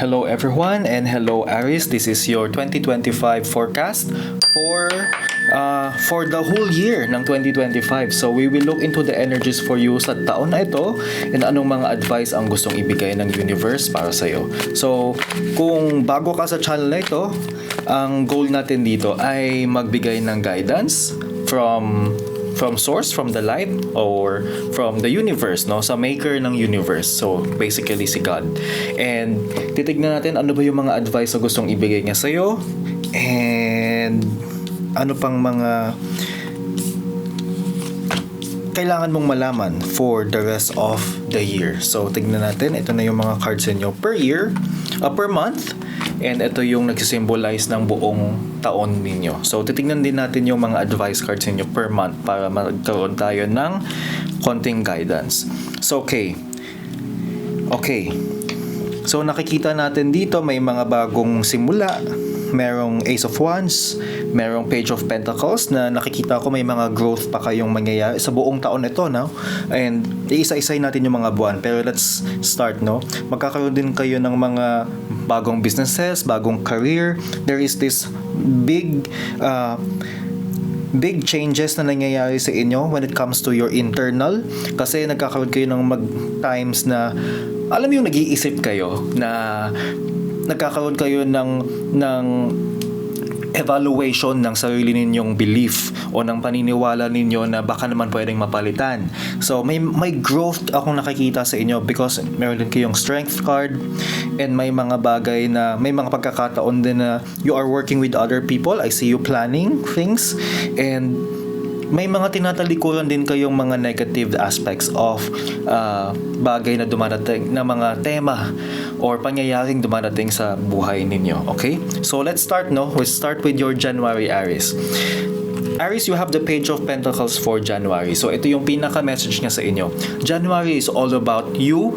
Hello everyone and hello Aries. This is your 2025 forecast for uh, for the whole year ng 2025. So we will look into the energies for you sa taon na ito and anong mga advice ang gustong ibigay ng universe para sa iyo. So kung bago ka sa channel na ito, ang goal natin dito ay magbigay ng guidance from from source from the light or from the universe no sa maker ng universe so basically si God and titignan natin ano ba yung mga advice na gustong ibigay niya sa iyo and ano pang mga kailangan mong malaman for the rest of the year. So, tignan natin. Ito na yung mga cards inyo per year, uh, per month. And ito yung nagsisymbolize ng buong taon ninyo. So, titignan din natin yung mga advice cards inyo per month para magkaroon tayo ng konting guidance. So, okay. Okay. So, nakikita natin dito may mga bagong simula. Merong Ace of Wands, merong Page of Pentacles na nakikita ko may mga growth pa kayong mangyayari sa buong taon ito, no? And iisa-isay natin yung mga buwan. Pero let's start, no? Magkakaroon din kayo ng mga bagong businesses, bagong career. There is this big uh, big changes na nangyayari sa inyo when it comes to your internal kasi nagkakaroon kayo ng mag times na alam mo yung nag-iisip kayo na nagkakaroon kayo ng ng evaluation ng sarili ninyong belief o ng paniniwala ninyo na baka naman pwedeng mapalitan. So may may growth akong nakikita sa inyo because meron din kayong strength card and may mga bagay na may mga pagkakataon din na you are working with other people. I see you planning things and may mga tinatalikuran din kayong mga negative aspects of uh, bagay na dumadating na mga tema or pangyayaring dumadating sa buhay ninyo. Okay? So let's start no. We start with your January Aries. Aries, you have the Page of Pentacles for January. So ito yung pinaka-message niya sa inyo. January is all about you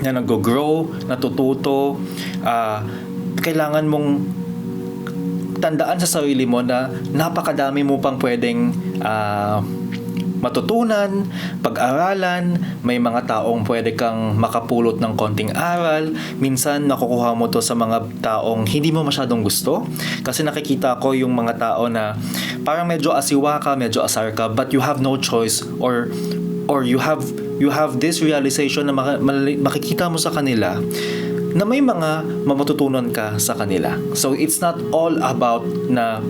na nag-grow, natututo, uh, kailangan mong tandaan sa sarili mo na napakadami mo pang pwedeng uh, matutunan, pag-aralan, may mga taong pwede kang makapulot ng konting aral, minsan nakukuha mo to sa mga taong hindi mo masyadong gusto kasi nakikita ko yung mga tao na parang medyo asiwa ka, medyo asar ka but you have no choice or or you have you have this realization na makikita mo sa kanila na may mga mamatutunan ka sa kanila. So it's not all about na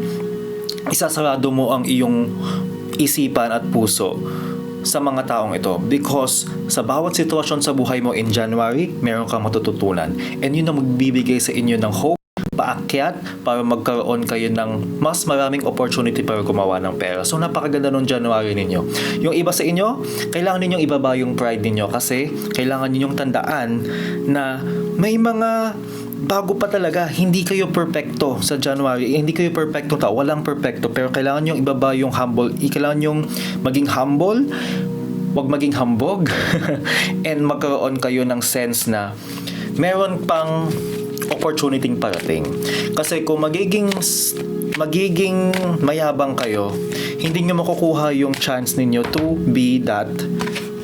isasarado mo ang iyong isipan at puso sa mga taong ito because sa bawat sitwasyon sa buhay mo in January, meron kang matututunan. And yun ang magbibigay sa inyo ng hope paakyat para magkaroon kayo ng mas maraming opportunity para gumawa ng pera. So napakaganda nung January ninyo. Yung iba sa inyo, kailangan ninyong ibaba yung pride ninyo kasi kailangan ninyong tandaan na may mga bago pa talaga, hindi kayo perfecto sa January. Eh, hindi kayo perfecto tao, walang perfecto. Pero kailangan nyo ibaba yung humble. Kailangan nyo maging humble, wag maging hambog, and magkaroon kayo ng sense na meron pang opportunity parating. Kasi kung magiging magiging mayabang kayo, hindi nyo makukuha yung chance ninyo to be that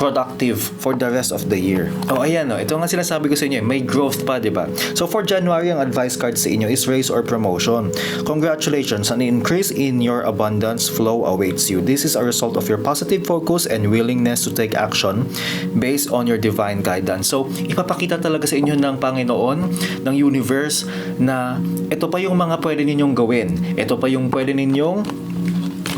productive for the rest of the year. Oh, ayan no. Ito nga sinasabi ko sa inyo, may growth pa, 'di ba? So for January, ang advice card sa inyo is raise or promotion. Congratulations, an increase in your abundance flow awaits you. This is a result of your positive focus and willingness to take action based on your divine guidance. So, ipapakita talaga sa inyo ng Panginoon, ng universe na ito pa yung mga pwede ninyong gawin. Ito pa yung pwede ninyong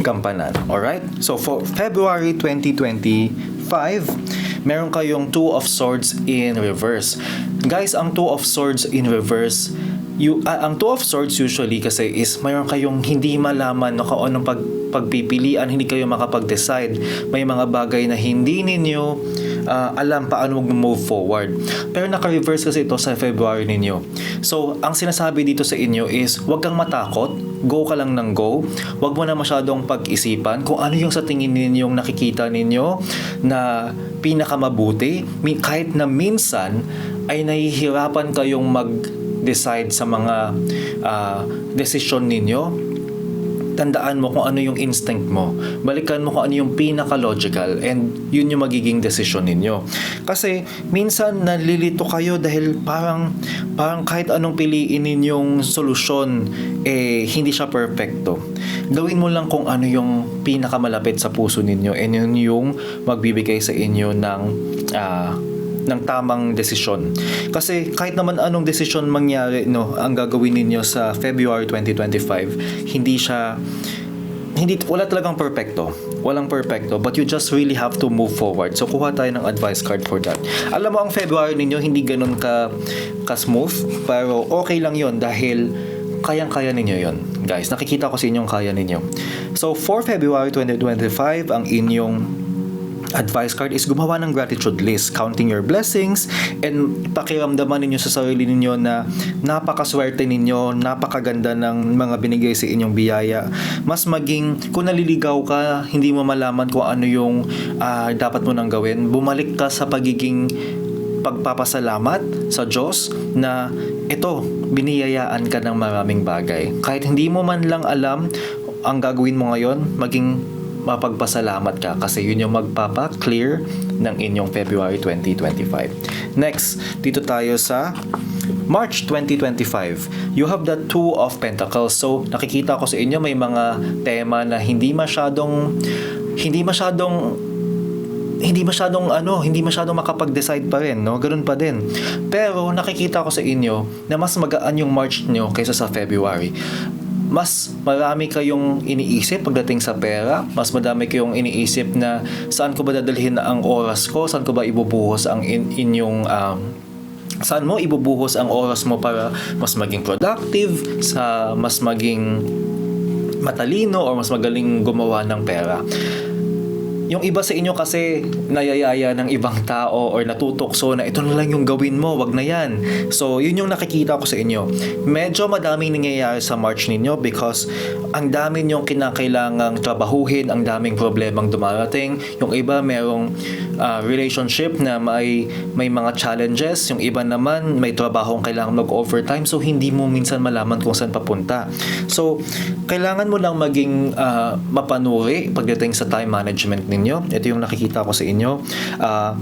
gampanan. Alright? So, for February 2020, 5, meron kayong Two of Swords in reverse. Guys, ang Two of Swords in reverse, you, uh, ang Two of Swords usually kasi is mayroon kayong hindi malaman no, kung anong pag, pagpipilian, hindi kayo makapag-decide. May mga bagay na hindi ninyo uh, alam paano mag-move forward. Pero naka-reverse kasi ito sa February ninyo. So, ang sinasabi dito sa inyo is, huwag kang matakot, go ka lang ng go. Huwag mo na masyadong pag-isipan kung ano yung sa tingin ninyong nakikita ninyo na pinakamabuti. Kahit na minsan ay nahihirapan kayong mag-decide sa mga uh, desisyon ninyo tandaan mo kung ano yung instinct mo. Balikan mo kung ano yung pinaka-logical and yun yung magiging desisyon ninyo. Kasi minsan nalilito kayo dahil parang parang kahit anong piliin ninyong solusyon eh hindi siya perfecto. Gawin mo lang kung ano yung pinakamalapit sa puso ninyo and yun yung magbibigay sa inyo ng ah, ng tamang desisyon. Kasi kahit naman anong desisyon mangyari, no, ang gagawin ninyo sa February 2025, hindi siya hindi wala talagang perfecto. Walang perfecto, but you just really have to move forward. So kuha tayo ng advice card for that. Alam mo ang February ninyo hindi ganun ka ka smooth, pero okay lang 'yon dahil kayang-kaya ninyo 'yon. Guys, nakikita ko sa inyong kaya ninyo. So for February 2025, ang inyong advice card is gumawa ng gratitude list, counting your blessings, and pakiramdaman ninyo sa sarili ninyo na napakaswerte ninyo, napakaganda ng mga binigay sa inyong biyaya. Mas maging, kung naliligaw ka, hindi mo malaman kung ano yung ah, dapat mo nang gawin, bumalik ka sa pagiging pagpapasalamat sa Diyos na ito, biniyayaan ka ng maraming bagay. Kahit hindi mo man lang alam ang gagawin mo ngayon, maging mapagpasalamat ka kasi yun yung magpapa-clear ng inyong February 2025. Next, dito tayo sa March 2025. You have the Two of Pentacles. So, nakikita ko sa inyo may mga tema na hindi masyadong hindi masyadong hindi masyadong ano, hindi masyadong makapag-decide pa rin, no? Ganun pa din. Pero nakikita ko sa inyo na mas magaan yung March nyo kaysa sa February. Mas marami kayong iniisip pagdating sa pera, mas madami kayong iniisip na saan ko ba dadalhin ang oras ko, saan ko ba ibubuhos ang in, inyong um, saan mo ibubuhos ang oras mo para mas maging productive, sa mas maging matalino or mas magaling gumawa ng pera yung iba sa inyo kasi nayayaya ng ibang tao or natutokso na ito na lang yung gawin mo, wag na yan. So, yun yung nakikita ko sa inyo. Medyo madaming nangyayari sa March ninyo because ang dami nyong kinakailangang trabahuhin, ang daming problemang dumarating. Yung iba merong ah, relationship na may may mga challenges, yung iba naman may trabahong kailangan mag-overtime so hindi mo minsan malaman kung saan papunta. So, kailangan mo lang maging ah, mapanuri pagdating sa time management ninyo. Ito yung nakikita ko sa inyo. Ah,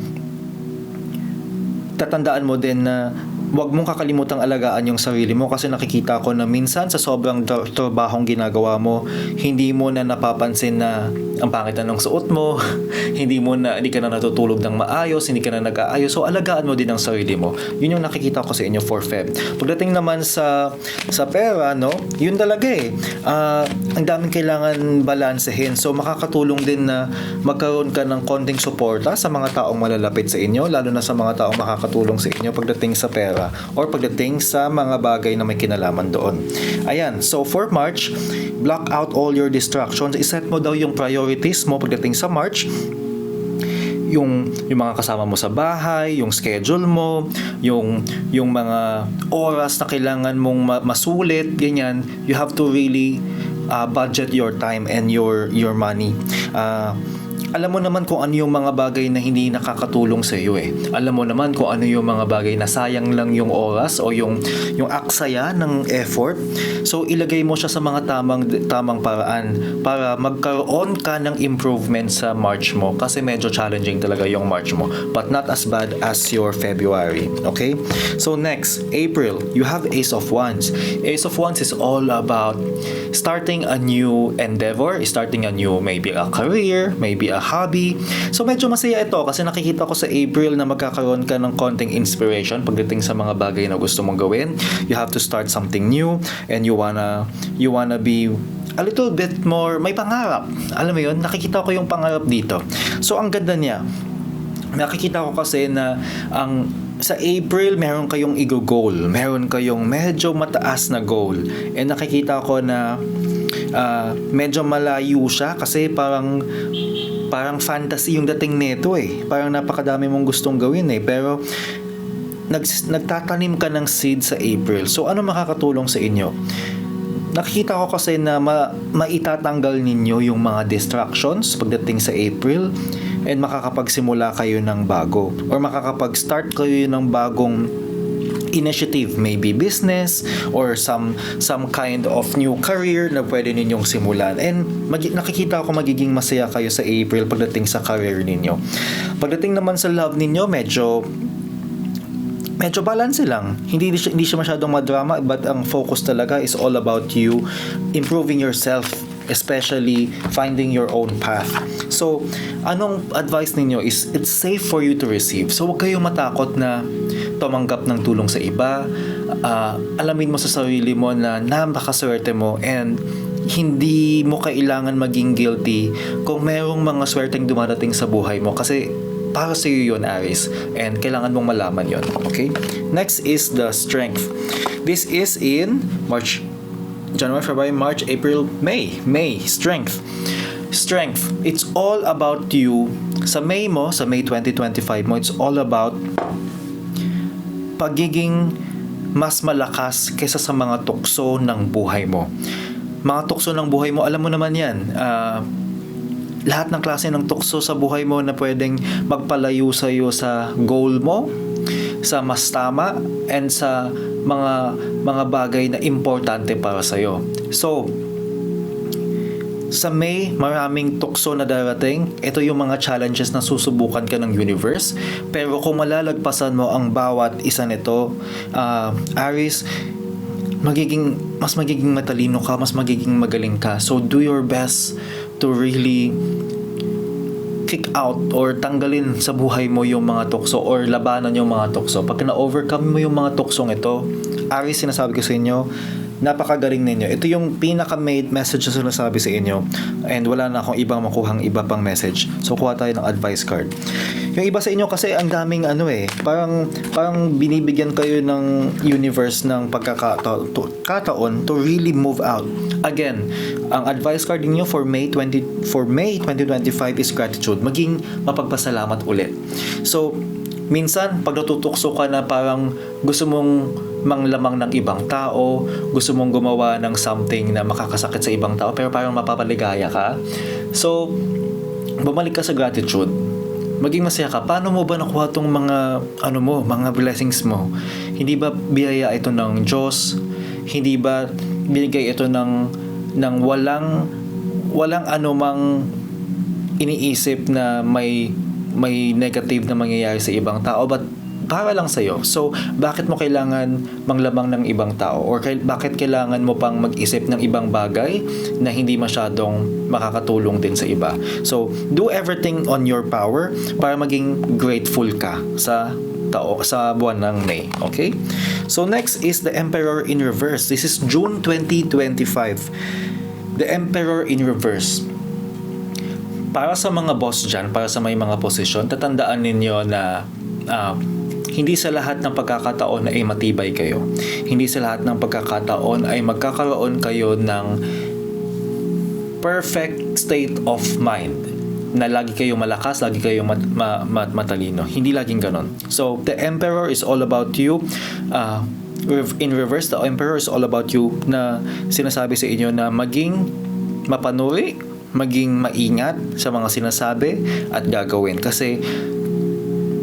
tatandaan mo din na huwag mong kakalimutang alagaan yung sarili mo kasi nakikita ko na minsan sa sobrang tra- trabahong ginagawa mo, hindi mo na napapansin na ang pangit na ng suot mo, hindi mo na, hindi ka na natutulog ng maayos, hindi ka na nag-aayos. So, alagaan mo din ang sarili mo. Yun yung nakikita ko sa inyo for Feb. Pagdating naman sa sa pera, no, yun talaga eh. Ah, ang daming kailangan balansehin. So, makakatulong din na magkaroon ka ng konting suporta sa mga taong malalapit sa inyo, lalo na sa mga taong makakatulong sa inyo pagdating sa pera or pagdating sa mga bagay na may kinalaman doon. Ayan, so for March, block out all your distractions. Iset mo daw yung priorities mo pagdating sa March yung yung mga kasama mo sa bahay, yung schedule mo, yung yung mga oras na kailangan mong ma- masulit, ganyan, you have to really uh, budget your time and your your money. Uh, alam mo naman kung ano yung mga bagay na hindi nakakatulong sa iyo eh. Alam mo naman kung ano yung mga bagay na sayang lang yung oras o yung yung aksaya ng effort. So ilagay mo siya sa mga tamang tamang paraan para magkaroon ka ng improvement sa March mo kasi medyo challenging talaga yung March mo but not as bad as your February. Okay? So next, April, you have Ace of Wands. Ace of Wands is all about starting a new endeavor, starting a new maybe a career, maybe a hobby. So medyo masaya ito kasi nakikita ko sa April na magkakaroon ka ng konting inspiration pagdating sa mga bagay na gusto mong gawin. You have to start something new and you wanna you wanna be a little bit more may pangarap. Alam mo 'yun, nakikita ko yung pangarap dito. So ang ganda niya. Nakikita ko kasi na ang sa April, meron kayong i-goal. Meron kayong medyo mataas na goal. And nakikita ko na ah, medyo malayo siya kasi parang parang fantasy yung dating nito eh. Parang napakadami mong gustong gawin eh. Pero nag, nagtatanim ka ng seed sa April. So ano makakatulong sa inyo? Nakikita ko kasi na ma, maitatanggal ninyo yung mga distractions pagdating sa April and makakapagsimula kayo ng bago or makakapag-start kayo ng bagong initiative, maybe business or some some kind of new career na pwede ninyong simulan. And mag- nakikita ko magiging masaya kayo sa April pagdating sa career ninyo. Pagdating naman sa love ninyo, medyo medyo balance lang. Hindi siya, hindi siya masyadong madrama but ang focus talaga is all about you improving yourself especially finding your own path. So, anong advice ninyo is it's safe for you to receive. So, huwag kayong matakot na tumanggap ng tulong sa iba. Ah, alamin mo sa sarili mo na napakaswerte mo and hindi mo kailangan maging guilty kung merong mga swerteng dumadating sa buhay mo kasi para sa iyo yun, Aris. And kailangan mong malaman yon Okay? Next is the strength. This is in March, January, February, March, April, May. May, strength. Strength. It's all about you. Sa May mo, sa May 2025 mo, it's all about pagiging mas malakas kaysa sa mga tukso ng buhay mo. Mga tukso ng buhay mo, alam mo naman yan. Ah, lahat ng klase ng tukso sa buhay mo na pwedeng magpalayo sa iyo sa goal mo, sa mas tama, and sa mga mga bagay na importante para sa iyo. So, sa May, maraming tukso na darating. Ito yung mga challenges na susubukan ka ng universe. Pero kung malalagpasan mo ang bawat isa nito, ah, Aris, magiging mas magiging matalino ka, mas magiging magaling ka. So do your best to really kick out or tanggalin sa buhay mo yung mga tukso or labanan yung mga tukso. Pag na-overcome mo yung mga tuksong ito, Aris, sinasabi ko sa inyo, napakagaling ninyo. Ito yung pinaka-made message na sinasabi sa inyo and wala na akong ibang makuhang iba pang message. So, kuha tayo ng advice card. Yung iba sa inyo kasi ang daming ano eh, parang, parang binibigyan kayo ng universe ng pagkakataon to, to really move out. Again, ang advice card niyo for May 20 for May 2025 is gratitude. Maging mapagpasalamat ulit. So, minsan pag natutukso ka na parang gusto mong manglamang ng ibang tao, gusto mong gumawa ng something na makakasakit sa ibang tao pero parang mapapaligaya ka. So, bumalik ka sa gratitude. Maging masaya ka. Paano mo ba nakuha tong mga ano mo, mga blessings mo? Hindi ba biyaya ito ng Diyos? Hindi ba binigay ito ng ng walang walang anumang iniisip na may may negative na mangyayari sa ibang tao but para lang sa'yo. So, bakit mo kailangan manglamang ng ibang tao? Or kail- bakit kailangan mo pang mag-isip ng ibang bagay na hindi masyadong makakatulong din sa iba? So, do everything on your power para maging grateful ka sa tao sa buwan ng May. Okay? So, next is the Emperor in Reverse. This is June 2025. The Emperor in Reverse para sa mga boss dyan, para sa may mga posisyon, tatandaan ninyo na ah, hindi sa lahat ng pagkakataon ay matibay kayo. Hindi sa lahat ng pagkakataon ay magkakaroon kayo ng perfect state of mind na lagi kayong malakas, lagi kayong mat, ma, ma- matalino. Hindi laging ganon. So, the Emperor is all about you. Uh, in reverse, the Emperor is all about you na sinasabi sa inyo na maging mapanuri, maging maingat sa mga sinasabi at gagawin. Kasi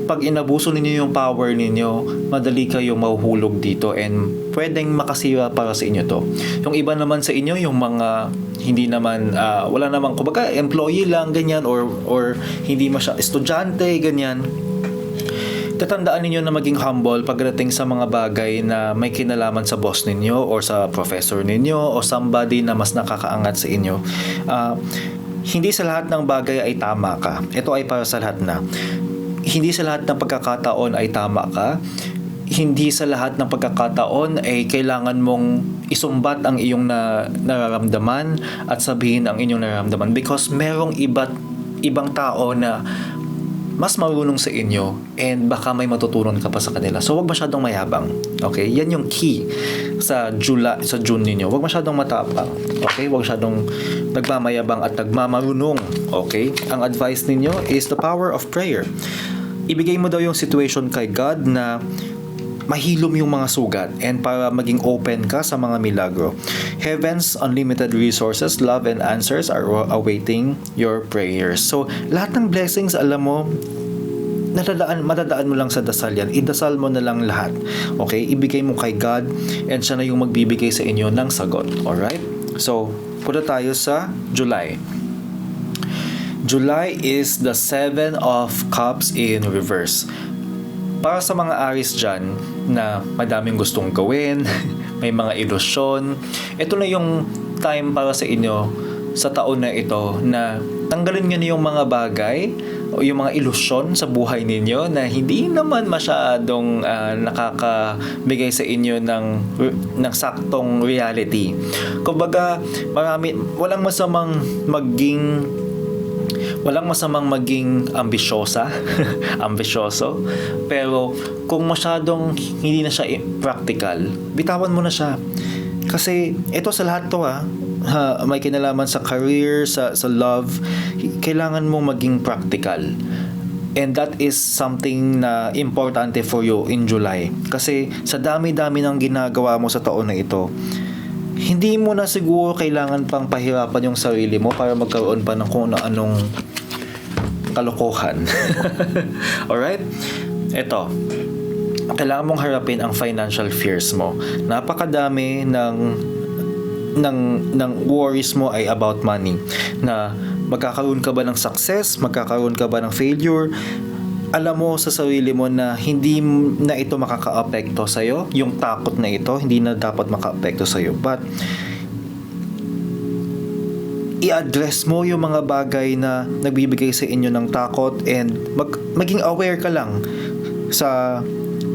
pag inabuso ninyo yung power ninyo, madali kayong mahuhulog dito and pwedeng makasira para sa inyo to. Yung iba naman sa inyo, yung mga hindi naman, ah, wala naman, kumbaga, employee lang, ganyan, or, or hindi masya, estudyante, ganyan, tatandaan ninyo na maging humble pagdating sa mga bagay na may kinalaman sa boss ninyo or sa professor ninyo o somebody na mas nakakaangat sa inyo. Ah, hindi sa lahat ng bagay ay tama ka. Ito ay para sa lahat na. Hindi sa lahat ng pagkakataon ay tama ka. Hindi sa lahat ng pagkakataon ay kailangan mong isumbat ang iyong na, nararamdaman at sabihin ang inyong nararamdaman because merong iba't ibang tao na mas marunong sa inyo and baka may matutunan ka pa sa kanila. So, wag masyadong mayabang. Okay? Yan yung key sa July, sa June ninyo. Wag masyadong matapang. Okay? Wag masyadong nagmamayabang at nagmamarunong. Okay? Ang advice ninyo is the power of prayer. Ibigay mo daw yung situation kay God na mahilom yung mga sugat and para maging open ka sa mga milagro. Heaven's unlimited resources, love and answers are awaiting your prayers. So, lahat ng blessings, alam mo, nadadaan, madadaan mo lang sa dasal yan. Idasal mo na lang lahat. Okay? Ibigay mo kay God and siya na yung magbibigay sa inyo ng sagot. Alright? So, punta tayo sa July. July is the seven of cups in reverse. Para sa mga Aris dyan na madaming gustong gawin, may mga ilusyon, ito na yung time para sa inyo sa taon na ito na tanggalin nyo na yung mga bagay o yung mga ilusyon sa buhay ninyo na hindi naman masyadong ah, nakakabigay sa inyo ng ng saktong reality. Kumbaga, marami walang masamang maging walang masamang maging ambisyosa, ambisyoso. Pero kung masyadong hindi na siya practical, bitawan mo na siya. Kasi ito sa lahat to ha, ha, may kinalaman sa career, sa, sa love, kailangan mo maging practical. And that is something na importante for you in July. Kasi sa dami-dami ng ginagawa mo sa taon na ito, hindi mo na siguro kailangan pang pahirapan yung sarili mo para magkaroon pa ng kung anong kalokohan. Alright? Ito. Kailangan mong harapin ang financial fears mo. Napakadami ng ng ng worries mo ay about money na magkakaroon ka ba ng success magkakaroon ka ba ng failure alam mo sa sarili mo na hindi na ito makaka-apekto sa iyo yung takot na ito hindi na dapat maka-apekto sa iyo but i-address mo yung mga bagay na nagbibigay sa inyo ng takot and mag, maging aware ka lang sa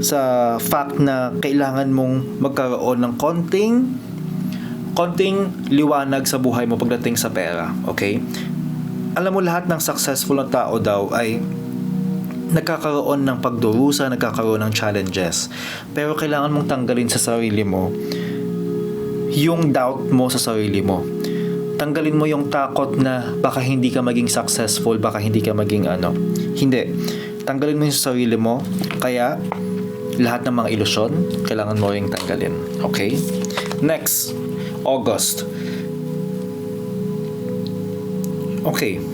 sa fact na kailangan mong magkaroon ng konting konting liwanag sa buhay mo pagdating sa pera, okay? Alam mo lahat ng successful na tao daw ay nagkakaroon ng pagdurusa, nagkakaroon ng challenges. Pero kailangan mong tanggalin sa sarili mo yung doubt mo sa sarili mo. Tanggalin mo yung takot na baka hindi ka maging successful, baka hindi ka maging ano. Hindi. Tanggalin mo yung sa sarili mo. Kaya, lahat ng mga ilusyon, kailangan mo ring tanggalin. Okay? Next, August. Okay.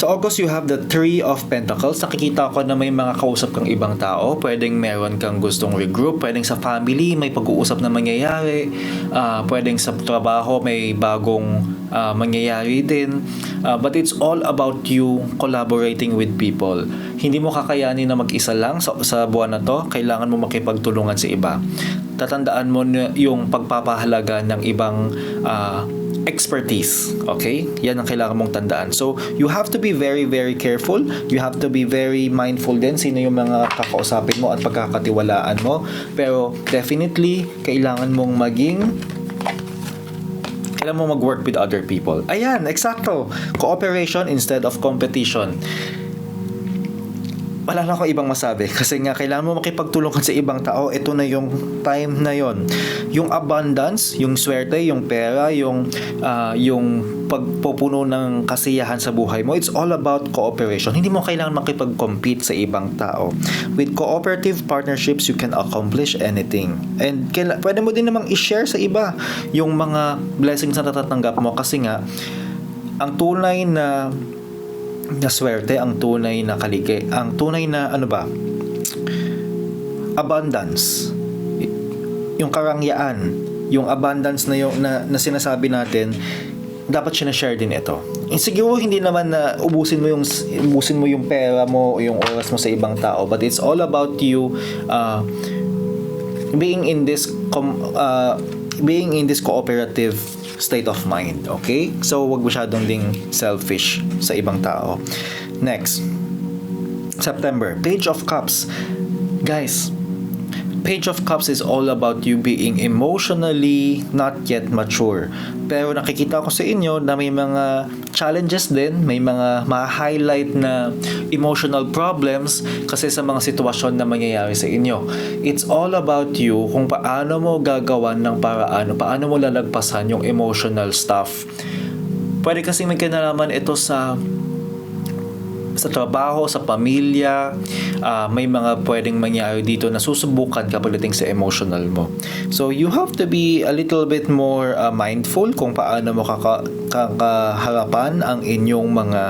Sa August, you have the Three of Pentacles. Nakikita ko na may mga kausap kang ibang tao. Pwedeng meron kang gustong regroup. Pwedeng sa family, may pag-uusap na mangyayari. Ah, pwedeng sa trabaho, may bagong ah, mangyayari din. Ah, but it's all about you collaborating with people. Hindi mo kakayanin na mag-isa lang sa, sa buwan na to. Kailangan mo makipagtulungan sa iba. Tatandaan mo yung pagpapahalaga ng ibang ah, expertise. Okay? Yan ang kailangan mong tandaan. So, you have to be very, very careful. You have to be very mindful din sino yung mga kakausapin mo at pagkakatiwalaan mo. Pero, definitely, kailangan mong maging kailangan mo mag-work with other people. Ayan, eksakto. Cooperation instead of competition wala na akong ibang masabi. Kasi nga kailangan mo makipagtulungan sa ibang tao. Ito na yung time na yon yung abundance yung swerte yung pera yung ah, yung pagpupuno ng kasiyahan sa buhay mo it's all about cooperation. Hindi mo kailangan makipag-compete sa ibang tao. With cooperative partnerships you can accomplish anything. And kaila, pwede mo din namang i-share sa iba yung mga blessings na natatanggap mo. Kasi nga ang tunay na na swerte, ang tunay na kaligay, ang tunay na ano ba? Abundance. Yung karangyaan, yung abundance na yung na, na sinasabi natin, dapat sinashare din ito. Eh, siguro hindi naman na ubusin mo yung ubusin mo yung pera mo o yung oras mo sa ibang tao, but it's all about you uh, being in this com, uh, being in this cooperative state of mind, okay? So, wag masyadong ding selfish sa ibang tao. Next, September, Page of Cups. Guys, Page of Cups is all about you being emotionally not yet mature. Pero nakikita ko sa inyo na may mga challenges din, may mga ma-highlight na emotional problems kasi sa mga sitwasyon na mangyayari sa inyo. It's all about you kung paano mo gagawan ng paraan, paano mo lalagpasan yung emotional stuff. Pwede kasi may kinalaman ito sa sa trabaho, sa pamilya, ah, may mga pwedeng mangyari dito na susubukan ka pagdating sa emotional mo. So, you have to be a little bit more ah, mindful kung paano mo kaka- kakaharapan ang inyong mga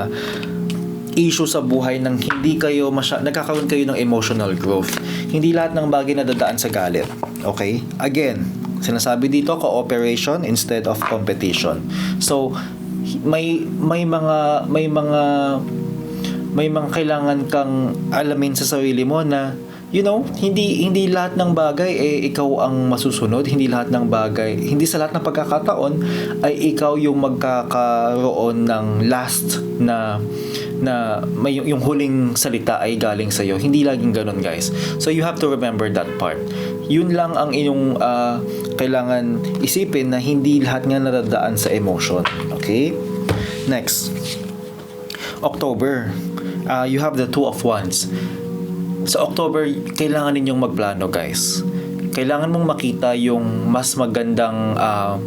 issue sa buhay nang hindi kayo masya, nagkakaroon kayo ng emotional growth. Hindi lahat ng bagay na dadaan sa galit. Okay? Again, sinasabi dito cooperation instead of competition. So, may may mga may mga may mga kailangan kang alamin sa sarili mo na you know, hindi hindi lahat ng bagay eh ikaw ang masusunod, hindi lahat ng bagay, hindi sa lahat ng pagkakataon ay ikaw yung magkakaroon ng last na na may yung, huling salita ay galing sa iyo. Hindi laging ganun, guys. So you have to remember that part. Yun lang ang inyong ah, kailangan isipin na hindi lahat nga nadadaan sa emotion. Okay? Next. October. Uh, you have the two of wands. Sa October, kailangan ninyong magplano, guys. Kailangan mong makita yung mas magandang ah,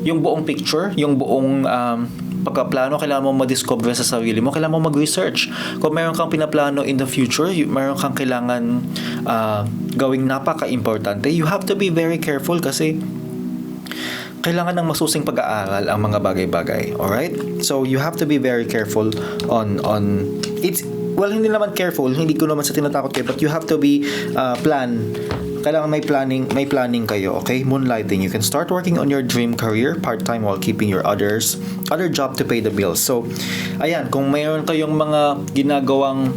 yung buong picture, yung buong um, pagkaplano, kailangan mo ma-discover sa sarili mo, kailangan mo mag-research. Kung meron kang pinaplano in the future, y- meron kang kailangan ah, gawing napaka-importante, you have to be very careful kasi kailangan ng masusing pag-aaral ang mga bagay-bagay. Alright? So, you have to be very careful on, on, it's, well, hindi naman careful, hindi ko naman sa tinatakot kayo, but you have to be uh, plan. Kailangan may planning, may planning kayo, okay? Moonlighting. You can start working on your dream career part-time while keeping your others, other job to pay the bills. So, ayan, kung mayroon kayong mga ginagawang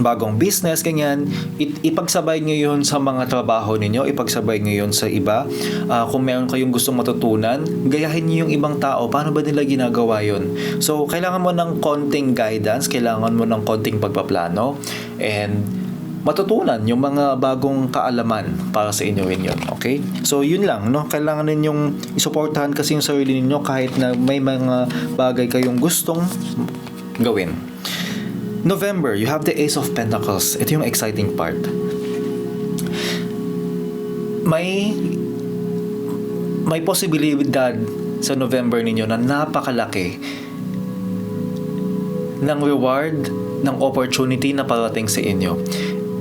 bagong business, ganyan, it, ipagsabay nyo yun sa mga trabaho ninyo, ipagsabay nyo yun sa iba. Ah, kung meron kayong gustong matutunan, gayahin nyo yung ibang tao. Paano ba nila ginagawa yun? So, kailangan mo ng konting guidance, kailangan mo ng konting pagpaplano, and matutunan yung mga bagong kaalaman para sa inyo rin yun. Okay? So, yun lang, no? Kailangan ninyong isuportahan kasi yung sarili ninyo kahit na may mga bagay kayong gustong gawin. November, you have the Ace of Pentacles. Ito yung exciting part. May may posibilidad sa November ninyo na napakalaki ng reward, ng opportunity na parating sa inyo.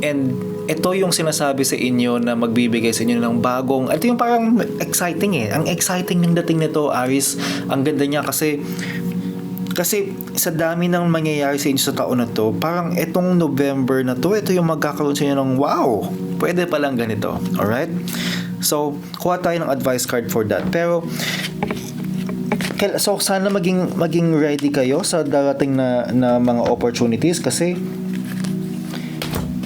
And ito yung sinasabi sa inyo na magbibigay sa inyo ng bagong, ito yung parang exciting eh. Ang exciting ng dating nito, Aris. Ang ganda niya kasi kasi sa dami ng mangyayari sa inyo sa taon na to, parang etong November na to, ito yung magkakaroon sa inyo ng wow, pwede palang ganito. Alright? So, kuha tayo ng advice card for that. Pero, so sana maging maging ready kayo sa darating na na mga opportunities kasi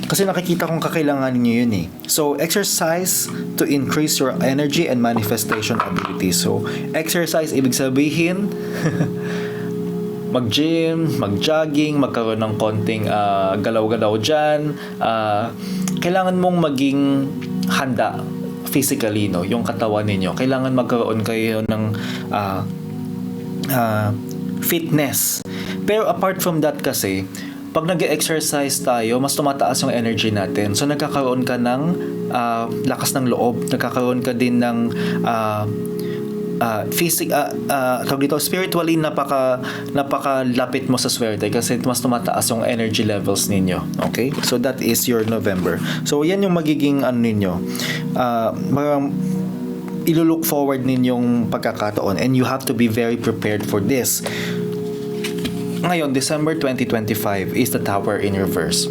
kasi nakikita kong kakailanganin niyo yun eh. So, exercise to increase your energy and manifestation ability. So, exercise, ibig sabihin, mag-gym, mag-jogging, magkaroon ng konting ah, galaw-galaw dyan. Ah, kailangan mong maging handa physically, no? Yung katawan ninyo. Kailangan magkaroon kayo ng ah, ah, fitness. Pero apart from that kasi, pag nag exercise tayo, mas tumataas yung energy natin. So nagkakaroon ka ng ah, lakas ng loob, nagkakaroon ka din ng ah, ah, physic ah, ah, tawag dito, spiritually napaka napakalapit mo sa swerte kasi mas tumataas yung energy levels ninyo. Okay? So that is your November. So yan yung magiging ano ninyo. Ah, parang ilulook forward ninyong pagkakataon and you have to be very prepared for this. Ngayon, December 2025 is the tower in reverse.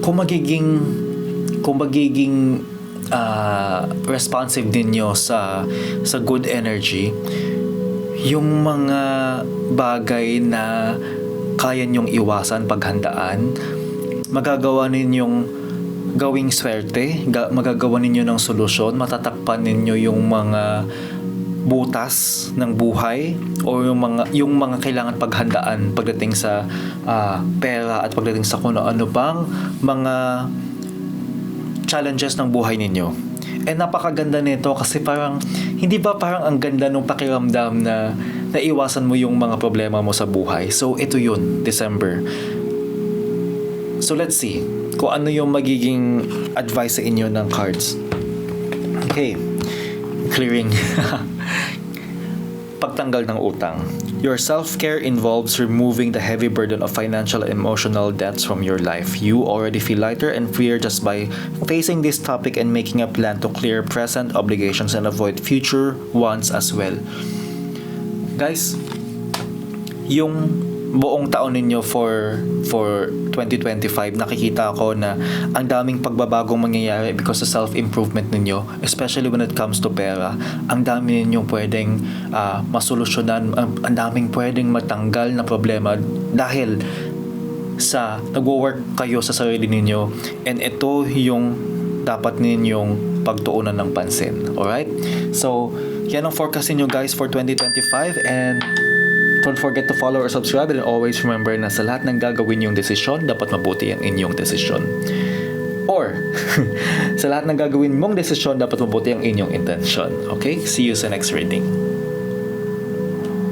Kung magiging kung magiging ah, responsive ninyo sa sa good energy, yung mga bagay na kaya nyong iwasan paghandaan, magagawa ninyong gawing swerte, ga- magagawa ninyo ng solusyon, matatakpan ninyo yung mga butas ng buhay o yung mga yung mga kailangan paghandaan pagdating sa ah, pera at pagdating sa kung ano bang mga challenges ng buhay ninyo. And napakaganda nito kasi parang hindi ba parang ang ganda nung pakiramdam na naiwasan mo yung mga problema mo sa buhay. So ito yun, December. So let's see kung ano yung magiging advice sa inyo ng cards. Okay. Clearing. Pagtanggal ng utang. Your self-care involves removing the heavy burden of financial and emotional debts from your life. You already feel lighter and freer just by facing this topic and making a plan to clear present obligations and avoid future ones as well. Guys, yung buong taon ninyo for for 2025 nakikita ko na ang daming pagbabagong mangyayari because sa self-improvement ninyo especially when it comes to pera ang dami ninyong pwedeng ah, masolusyonan ang, ang daming pwedeng matanggal na problema dahil sa nagwo-work kayo sa sarili ninyo and ito yung dapat ninyong pagtuunan ng pansin. Alright? So, yan ang forecast ninyo guys for 2025 and don't forget to follow or subscribe and always remember na sa lahat ng gagawin yung desisyon, dapat mabuti ang inyong desisyon. Or, sa lahat ng gagawin mong desisyon, dapat mabuti ang inyong intention. Okay? See you sa next reading.